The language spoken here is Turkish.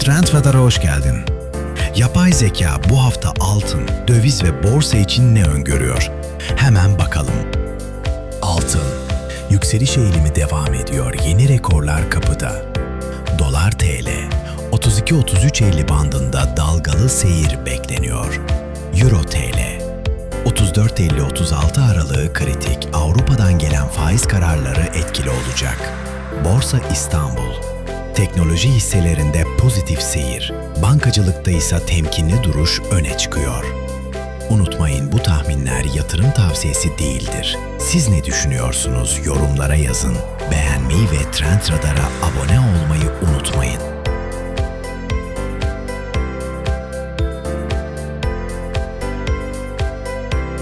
Trend Radar'a hoş geldin. Yapay zeka bu hafta altın, döviz ve borsa için ne öngörüyor? Hemen bakalım. Altın. Yükseliş eğilimi devam ediyor. Yeni rekorlar kapıda. Dolar TL. 32-33.50 bandında dalgalı seyir bekleniyor. Euro TL. 34.50-36 aralığı kritik. Avrupa'dan gelen faiz kararları etkili olacak. Borsa İstanbul. Teknoloji hisselerinde pozitif seyir, bankacılıkta ise temkinli duruş öne çıkıyor. Unutmayın bu tahminler yatırım tavsiyesi değildir. Siz ne düşünüyorsunuz yorumlara yazın. Beğenmeyi ve Trend Radar'a abone olmayı unutmayın.